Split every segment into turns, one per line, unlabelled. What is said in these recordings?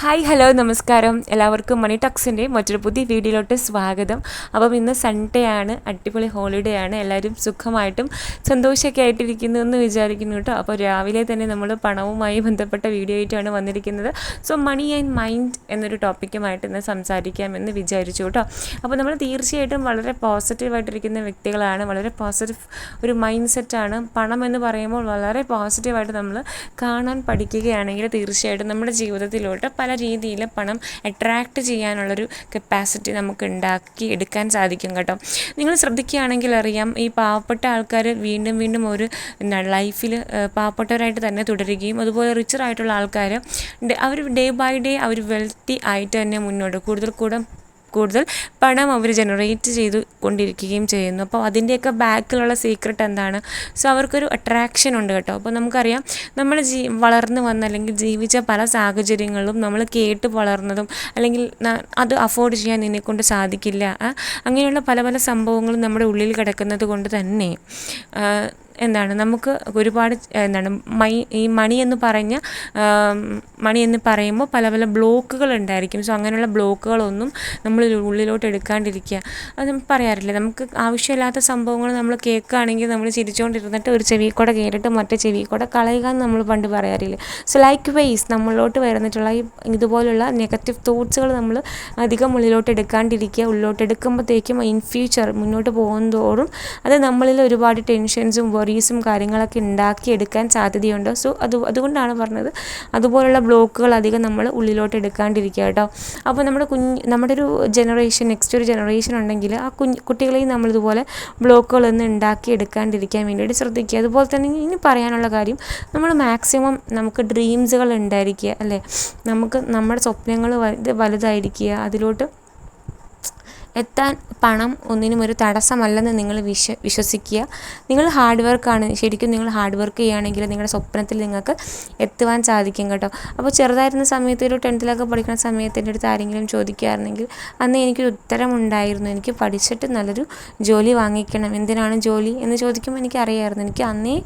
Hi hello നമസ്കാരം. എല്ലാവർക്കും മണി ടക്സിന്റെ മറ്റൊരു പുതിയ വീഡിയോയിലോട്ട് സ്വാഗതം. അപ്പം ഇന്ന് സൺഡേ ആണ് അടിപൊളി ഹോളിഡേ ആണ്. എല്ലാവരും സുഖമായിട്ടും സന്തോഷമൊക്കെ ആയിട്ടിരിക്കുന്നു എന്ന് വിചാരിക്കുന്നു കേട്ടോ. അപ്പോൾ രാവിലെ തന്നെ നമ്മൾ പണവുമായി ബന്ധപ്പെട്ട വീഡിയോ ആയിട്ടാണ് വന്നിരിക്കുന്നത്. സോ മണി ആൻഡ് മൈൻഡ് എന്നൊരു ടോപ്പിക്കുമായിട്ട് ഇന്ന് സംസാരിക്കാമെന്ന് വിചാരിച്ചു കേട്ടോ. അപ്പോൾ നമ്മൾ തീർച്ചയായിട്ടും വളരെ പോസിറ്റീവായിട്ടിരിക്കുന്ന വ്യക്തികളാണ്. വളരെ പോസിറ്റീവ് ഒരു മൈൻഡ് സെറ്റാണ് പണം എന്ന് പറയുമ്പോൾ വളരെ പോസിറ്റീവായിട്ട് നമ്മൾ കാണാൻ പഠിക്കുകയാണെങ്കിൽ തീർച്ചയായിട്ടും നമ്മുടെ ജീവിതത്തിലോട്ട് പല രീതിയിൽ പണം അട്രാക്റ്റ് ചെയ്യാനുള്ളൊരു കപ്പാസിറ്റി നമുക്ക് ഉണ്ടാക്കി എടുക്കാൻ സാധിക്കും കേട്ടോ. നിങ്ങൾ ശ്രദ്ധിക്കുകയാണെങ്കിൽ അറിയാം ഈ പാവപ്പെട്ട ആൾക്കാർ വീണ്ടും വീണ്ടും ഒരു എന്താണ് ലൈഫിൽ പാവപ്പെട്ടവരായിട്ട് തന്നെ തുടരുകയും അതുപോലെ റിച്ചർ ആയിട്ടുള്ള ആൾക്കാർ അവർ ഡേ ബൈ ഡേ അവർ വെൽത്തി ആയിട്ട് തന്നെ മുന്നോട്ട് കൂടുതൽ കൂടുതൽ കൂടുതൽ പണം അവർ ജനറേറ്റ് ചെയ്ത് കൊണ്ടിരിക്കുകയും ചെയ്യുന്നു. അപ്പോൾ അതിന്റെയൊക്കെ ബാക്കിലുള്ള സീക്രട്ട് എന്താണ്? സോ അവർക്കൊരു അട്രാക്ഷൻ ഉണ്ട് കേട്ടോ. അപ്പോൾ നമുക്കറിയാം നമ്മൾ ജീ വളർന്നു വന്ന അല്ലെങ്കിൽ ജീവിച്ച പല സാഹചര്യങ്ങളും നമ്മൾ കേട്ട് വളർന്നതും അല്ലെങ്കിൽ അത് അഫോർഡ് ചെയ്യാൻ നിന്നെക്കൊണ്ട് സാധിക്കില്ല. അങ്ങനെയുള്ള പല പല സംഭവങ്ങളും നമ്മുടെ ഉള്ളിൽ കിടക്കുന്നത് കൊണ്ട് തന്നെ എന്താണ് നമുക്ക് ഒരുപാട് എന്താണ് മൈ ഈ മണി എന്ന് പറഞ്ഞ മണി എന്ന് പറയുമ്പോൾ പല പല ബ്ലോക്കുകൾ ഉണ്ടായിരിക്കും. സോ അങ്ങനെയുള്ള ബ്ലോക്കുകളൊന്നും നമ്മൾ ഉള്ളിലോട്ട് എടുക്കാണ്ടിരിക്കുക. അത് നമുക്ക് പറയാറില്ല. നമുക്ക് ആവശ്യമില്ലാത്ത സംഭവങ്ങൾ നമ്മൾ കേൾക്കുകയാണെങ്കിൽ നമ്മൾ ചിരിച്ചുകൊണ്ടിരുന്നിട്ട് ഒരു ചെവി കൂടെ കയറിയിട്ട് മറ്റേ ചെവി കൂടെ കളയുക എന്ന് നമ്മൾ പണ്ട് പറയാറില്ല. സോ ലൈക്ക് വൈസ് നമ്മളിലോട്ട് വരുന്നിട്ടുള്ള ഈ ഇതുപോലുള്ള നെഗറ്റീവ് തോട്ട്സുകൾ നമ്മൾ അധികം ഉള്ളിലോട്ട് എടുക്കാണ്ടിരിക്കുക. ഉള്ളിലോട്ട് എടുക്കുമ്പോഴത്തേക്കും ഇൻ ഫ്യൂച്ചർ മുന്നോട്ട് പോകുന്നതോറും അത് നമ്മളിൽ ഒരുപാട് ടെൻഷൻസും വറീസും കാര്യങ്ങളൊക്കെ ഉണ്ടാക്കിയെടുക്കാൻ സാധ്യതയുണ്ട്? സോ അത് അതുകൊണ്ടാണ് പറഞ്ഞത്. അതുപോലുള്ള ബ്ലോക്കുകൾ അധികം നമ്മൾ ഉള്ളിലോട്ട് എടുക്കാണ്ടിരിക്കുക കേട്ടോ. അപ്പോൾ നമ്മുടെ കുഞ്ഞ് നമ്മുടെ ഒരു ജനറേഷൻ നെക്സ്റ്റ് ഒരു ജനറേഷൻ ഉണ്ടെങ്കിൽ ആ കുഞ്ഞ് കുട്ടികളെയും നമ്മളിതുപോലെ ബ്ലോക്കുകളൊന്നും ഉണ്ടാക്കി എടുക്കാണ്ടിരിക്കാൻ വേണ്ടിയിട്ട് ശ്രദ്ധിക്കുക. അതുപോലെ തന്നെ ഇനി പറയാനുള്ള കാര്യം നമ്മൾ മാക്സിമം നമുക്ക് ഡ്രീംസുകൾ ഉണ്ടായിരിക്കുക അല്ലേ? നമുക്ക് നമ്മുടെ സ്വപ്നങ്ങൾ വലുതായിരിക്കുക അതിലോട്ട് എത്താൻ പണം ഒന്നിനും ഒരു തടസ്സമല്ലെന്ന് നിങ്ങൾ വിശ്വ വിശ്വസിക്കുക. നിങ്ങൾ ഹാർഡ് വർക്കാണ് ശരിക്കും നിങ്ങൾ ഹാർഡ് വർക്ക് ചെയ്യുകയാണെങ്കിൽ നിങ്ങളുടെ സ്വപ്നത്തിൽ നിങ്ങൾക്ക് എത്തുവാൻ സാധിക്കും കേട്ടോ. അപ്പോൾ ചെറുതായിരുന്ന സമയത്ത് ഒരു ടെൻത്തിലൊക്കെ പഠിക്കുന്ന സമയത്ത് എന്റെ അടുത്ത് ആരെങ്കിലും ചോദിക്കുകയായിരുന്നെങ്കിൽ അന്ന് എനിക്കൊരു ഉത്തരമുണ്ടായിരുന്നു എനിക്ക് പഠിച്ചിട്ട് നല്ലൊരു ജോലി വാങ്ങിക്കണം. എന്തിനാണ് ജോലി എന്ന് ചോദിക്കുമ്പോൾ എനിക്കറിയായിരുന്നു. എനിക്ക് അന്നേ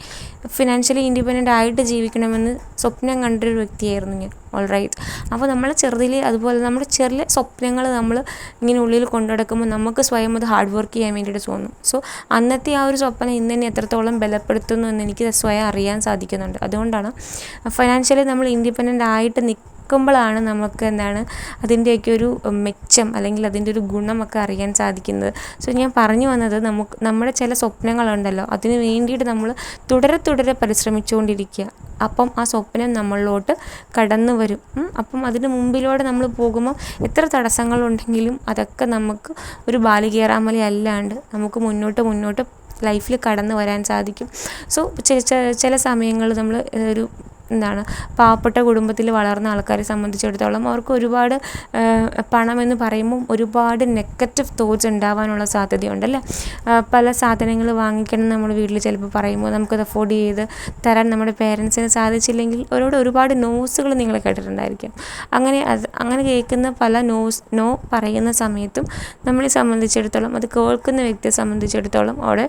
ഫിനാൻഷ്യലി ഇൻഡിപെൻഡന്റ് ആയിട്ട് ജീവിക്കണമെന്ന് സ്വപ്നം കണ്ടൊരു വ്യക്തിയായിരുന്നു ഞാൻ. ഓൾ റൈറ്റ് അപ്പോൾ നമ്മൾ ചെറുതിൽ അതുപോലെ നമ്മുടെ ചെറിയ സ്വപ്നങ്ങൾ നമ്മൾ ഇങ്ങനെ ഉള്ളിൽ കൊണ്ടു നടക്കുമ്പോൾ നമുക്ക് സ്വയം അത് ഹാർഡ് വർക്ക് ചെയ്യാൻ വേണ്ടിയിട്ട് തോന്നും. സോ അന്നത്തെ ആ ഒരു സ്വപ്നം ഇന്ന് തന്നെ എത്രത്തോളം ബലപ്പെടുത്തുന്നു എന്ന് എനിക്ക് സ്വയം അറിയാൻ സാധിക്കുന്നുണ്ട്. അതുകൊണ്ടാണ് ഫൈനാൻഷ്യലി നമ്മൾ ഇൻഡിപെൻഡന്റ് ആയിട്ട് നിൽക്കുക നിൽക്കുമ്പോഴാണ് നമുക്ക് എന്താണ് അതിന്റെയൊക്കെ ഒരു മെച്ചം അല്ലെങ്കിൽ അതിന്റെ ഒരു ഗുണമൊക്കെ അറിയാൻ സാധിക്കുന്നത്. സോ ഞാൻ പറഞ്ഞു വന്നത് നമുക്ക് നമ്മുടെ ചില സ്വപ്നങ്ങളുണ്ടല്ലോ. അതിന് വേണ്ടിയിട്ട് നമ്മൾ തുടരെ തുടരെ പരിശ്രമിച്ചുകൊണ്ടിരിക്കുക. അപ്പം ആ സ്വപ്നം നമ്മളിലോട്ട് കടന്നു വരും. അപ്പം അതിന് മുമ്പിലൂടെ നമ്മൾ പോകുമ്പോൾ എത്ര തടസ്സങ്ങളുണ്ടെങ്കിലും അതൊക്കെ നമുക്ക് ഒരു ബാലികേറാമല അല്ലാണ്ട് നമുക്ക് മുന്നോട്ട് മുന്നോട്ട് ലൈഫിൽ കടന്നു വരാൻ സാധിക്കും. സോ ചില സമയങ്ങളിൽ നമ്മൾ ഒരു എന്താണ് പാവപ്പെട്ട കുടുംബത്തിൽ വളർന്ന ആൾക്കാരെ സംബന്ധിച്ചിടത്തോളം അവർക്ക് ഒരുപാട് പണമെന്ന് പറയുമ്പോൾ ഒരുപാട് നെഗറ്റീവ് തോട്ട്സ് ഉണ്ടാവാനുള്ള സാധ്യതയുണ്ട് അല്ലേ പല സാധനങ്ങൾ വാങ്ങിക്കണം നമ്മൾ വീട്ടിൽ ചിലപ്പോൾ പറയുമ്പോൾ നമുക്കത് അഫോർഡ് ചെയ്ത് തരാൻ നമ്മുടെ പേരൻസിന് സാധിച്ചില്ലെങ്കിൽ അവരോട് ഒരുപാട് നോസുകൾ നിങ്ങൾ കേട്ടിട്ടുണ്ടായിരിക്കും. അങ്ങനെ അത് അങ്ങനെ കേൾക്കുന്ന പല നോസ് നോ പറയുന്ന സമയത്തും നമ്മളെ സംബന്ധിച്ചിടത്തോളം അത് കേൾക്കുന്ന വ്യക്തിയെ സംബന്ധിച്ചിടത്തോളം അവിടെ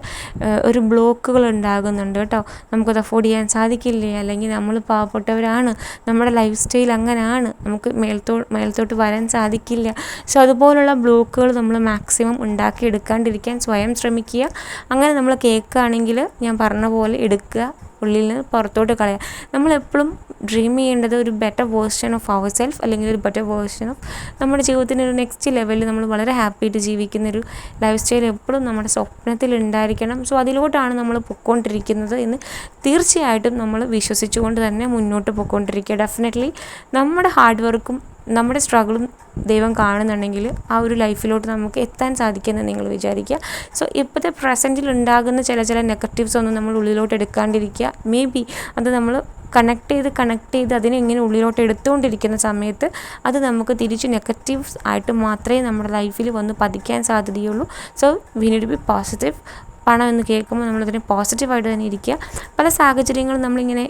ഒരു ബ്ലോക്കുകൾ ഉണ്ടാകുന്നുണ്ട് കേട്ടോ. നമുക്കത് അഫോർഡ് ചെയ്യാൻ സാധിക്കില്ലേ? അല്ലെങ്കിൽ നമ്മൾ പാവപ്പെട്ടവരാണ്. നമ്മുടെ ലൈഫ് സ്റ്റൈൽ അങ്ങനെയാണ് നമുക്ക് മേൽത്തോ മേൽത്തോട്ട് വരാൻ സാധിക്കില്ല. സോ അതുപോലുള്ള ബ്ലോക്കുകൾ നമ്മൾ മാക്സിമം ഉണ്ടാക്കിയെടുക്കാണ്ടിരിക്കാൻ സ്വയം ശ്രമിക്കുക. അങ്ങനെ നമ്മൾ കേൾക്കുകയാണെങ്കിൽ ഞാൻ പറഞ്ഞ പോലെ എടുക്കുക. ഉള്ളിൽ നിന്ന് പുറത്തോട്ട് കളയുക നമ്മളെപ്പോഴും ഡ്രീം ചെയ്യേണ്ടത് ഒരു better version of our self അല്ലെങ്കിൽ ഒരു ബെറ്റർ വേർഷൻ ഓഫ് നമ്മുടെ ജീവിതത്തിന്റെ ഒരു നെക്സ്റ്റ് ലെവലിൽ നമ്മൾ വളരെ ഹാപ്പി ആയിട്ട് ജീവിക്കുന്ന ഒരു ലൈഫ് സ്റ്റൈൽ എപ്പോഴും നമ്മുടെ സ്വപ്നത്തിൽ ഉണ്ടായിരിക്കണം. സോ അതിലോട്ടാണ് നമ്മൾ പൊയ്ക്കൊണ്ടിരിക്കുന്നത് എന്ന് തീർച്ചയായിട്ടും നമ്മൾ വിശ്വസിച്ചുകൊണ്ട് തന്നെ മുന്നോട്ട് പൊയ്ക്കൊണ്ടിരിക്കുക ഡെഫിനറ്റ്ലി നമ്മുടെ ഹാർഡ് വർക്കും നമ്മുടെ സ്ട്രഗിളും ദൈവം കാണുന്നുണ്ടെങ്കിൽ ആ ഒരു ലൈഫിലോട്ട് നമുക്ക് എത്താൻ സാധിക്കുമെന്ന് നിങ്ങൾ വിചാരിക്കുക. സോ ഇപ്പോഴത്തെ പ്രസന്റിൽ ഉണ്ടാകുന്ന ചില ചില നെഗറ്റീവ്സ് ഒന്നും നമ്മൾ ഉള്ളിലോട്ട് എടുക്കാണ്ടിരിക്കുക. മേ ബി അത് നമ്മൾ കണക്ട് ചെയ്ത് കണക്ട് ചെയ്ത് അതിനെ ഇങ്ങനെ ഉള്ളിലോട്ട് എടുത്തുകൊണ്ടിരിക്കുന്ന സമയത്ത് അത് നമുക്ക് തിരിച്ച് നെഗറ്റീവ്സ് ആയിട്ട് മാത്രമേ നമ്മുടെ ലൈഫിൽ വന്ന് പതിക്കാൻ സാധ്യതയുള്ളൂ. So we need be positive പണം എന്ന് കേൾക്കുമ്പോൾ നമ്മളതിനെ പോസിറ്റീവായിട്ട് തന്നെ ഇരിക്കുക. പല സാഹചര്യങ്ങളും നമ്മളിങ്ങനെ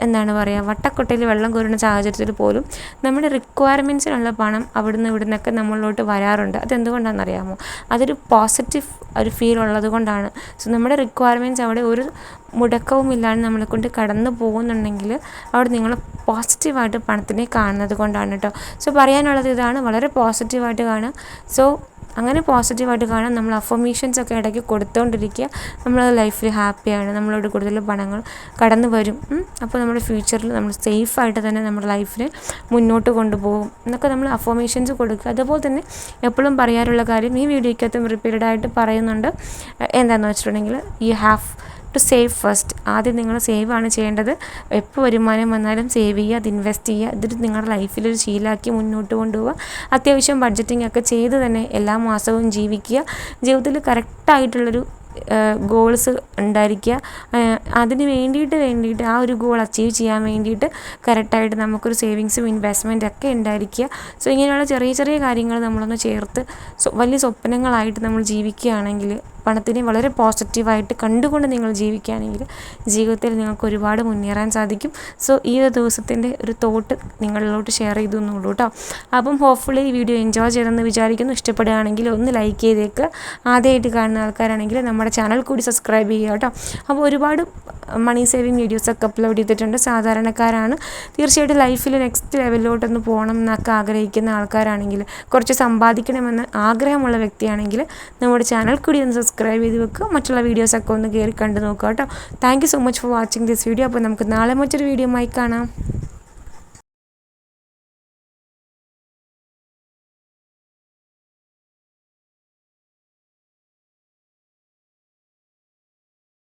എന്താണ് പറയുക വട്ടക്കൊട്ടയിൽ വെള്ളം കോരുന്ന സാഹചര്യത്തിൽ പോലും നമ്മുടെ റിക്വയർമെന്റ്സിനുള്ള പണം അവിടുന്ന് ഇവിടുന്നൊക്കെ നമ്മളിലോട്ട് വരാറുണ്ട്. അതെന്തുകൊണ്ടാണെന്നറിയാമോ? അതൊരു പോസിറ്റീവ് ഒരു ഫീൽ ഉള്ളത് കൊണ്ടാണ്. സോ നമ്മുടെ റിക്വയർമെന്റ്സ് അവിടെ ഒരു മുടക്കവും ഇല്ലാണ്ട് നമ്മളെ കൊണ്ട് കടന്നു പോകുന്നുണ്ടെങ്കിൽ അവിടെ നിങ്ങൾ പോസിറ്റീവായിട്ട് പണത്തിനെ കാണുന്നത് കൊണ്ടാണ് കേട്ടോ സോ പറയാനുള്ളത് ഇതാണ്. വളരെ പോസിറ്റീവായിട്ട് കാണുക. സോ അങ്ങനെ പോസിറ്റീവായിട്ട് കാണാൻ നമ്മൾ അഫർമേഷൻസ് ഒക്കെ ഇടയ്ക്ക് കൊടുത്തുകൊണ്ടിരിക്കുക നമ്മൾ ലൈഫിൽ ഹാപ്പിയാണ് നമ്മളോട് കൂടുതൽ പണങ്ങൾ കടന്നു വരും. അപ്പോൾ നമ്മുടെ ഫ്യൂച്ചറിൽ നമ്മൾ സേഫായിട്ട് തന്നെ നമ്മുടെ ലൈഫിൽ മുന്നോട്ട് കൊണ്ടുപോകും. എന്നൊക്കെ നമ്മൾ അഫർമേഷൻസ് കൊടുക്കുക. അതുപോലെ തന്നെ എപ്പോഴും പറയാറുള്ള കാര്യം ഈ വീഡിയോയ്ക്കകത്തും റിപ്പീറ്റഡായിട്ട് പറയുന്നുണ്ട്. എന്താണെന്ന് വെച്ചിട്ടുണ്ടെങ്കിൽ you have to save first ആദ്യം നിങ്ങൾ സേവ് ആണ് ചെയ്യേണ്ടത്. എപ്പോൾ വരുമാനം വന്നാലും സേവ് ചെയ്യുക അത് ഇൻവെസ്റ്റ് ചെയ്യുക ഇതൊരു നിങ്ങളുടെ ലൈഫിലൊരു ശീലമാക്കി മുന്നോട്ട് കൊണ്ടുപോവുക. അത്യാവശ്യം ബഡ്ജറ്റിംഗ് ഒക്കെ ചെയ്ത് തന്നെ എല്ലാ മാസവും ജീവിക്കുക. ജീവിതത്തിൽ കറക്റ്റായിട്ടുള്ളൊരു ഗോൾസ് ഉണ്ടായിരിക്കുക. അതിന് വേണ്ടിയിട്ട് വേണ്ടിയിട്ട് ആ ഒരു ഗോൾ അച്ചീവ് ചെയ്യാൻ വേണ്ടിയിട്ട് കറക്റ്റായിട്ട് നമുക്കൊരു സേവിങ്സും ഇൻവെസ്റ്റ്മെന്റ് ഒക്കെ ഉണ്ടായിരിക്കുക. സോ ഇങ്ങനെയുള്ള ചെറിയ ചെറിയ കാര്യങ്ങൾ നമ്മളൊന്ന് ചേർത്ത് വലിയ സ്വപ്നങ്ങളായിട്ട് നമ്മൾ ജീവിക്കുകയാണെങ്കിൽ പണത്തിനെ വളരെ പോസിറ്റീവായിട്ട് കണ്ടുകൊണ്ട് നിങ്ങൾ ജീവിക്കുകയാണെങ്കിൽ ജീവിതത്തിൽ നിങ്ങൾക്ക് ഒരുപാട് മുന്നേറാൻ സാധിക്കും. സോ ഈ ഒരു ദിവസത്തിന്റെ ഒരു തോട്ട് നിങ്ങളിലോട്ട് ഷെയർ ചെയ്തു എന്നുള്ളൂ കേട്ടോ അപ്പം ഹോപ്പ്ഫുള്ളി ഈ വീഡിയോ എൻജോയ് ചെയ്തെന്ന് വിചാരിക്കുന്നു. ഇഷ്ടപ്പെടുകയാണെങ്കിൽ ഒന്ന് ലൈക്ക് ചെയ്തേക്കുക ആദ്യമായിട്ട് കാണുന്ന ആൾക്കാരാണെങ്കിൽ നമ്മുടെ ചാനൽ കൂടി സബ്സ്ക്രൈബ് ചെയ്യുക കേട്ടോ അപ്പോൾ ഒരുപാട് മണി സേവിങ് വീഡിയോസൊക്കെ അപ്ലോഡ് ചെയ്തിട്ടുണ്ട്. സാധാരണക്കാരാണ്. തീർച്ചയായിട്ടും ലൈഫിൽ നെക്സ്റ്റ് ലെവലിലോട്ടൊന്ന് പോകണം എന്നൊക്കെ ആഗ്രഹിക്കുന്ന ആൾക്കാരാണെങ്കിൽ കുറച്ച് സമ്പാദിക്കണമെന്ന് ആഗ്രഹമുള്ള വ്യക്തിയാണെങ്കിൽ നമ്മുടെ ചാനൽ കൂടി ഒന്ന് സബ്സ്ക്രൈബ് ചെയ്ത് വെക്കുക. മറ്റുള്ള വീഡിയോസൊക്കെ ഒന്ന് കയറി കണ്ടു നോക്കുക കേട്ടോ. Thank so much for watching this video അപ്പോൾ നമുക്ക് നാളെ മറ്റൊരു വീഡിയോ ആയി കാണാം.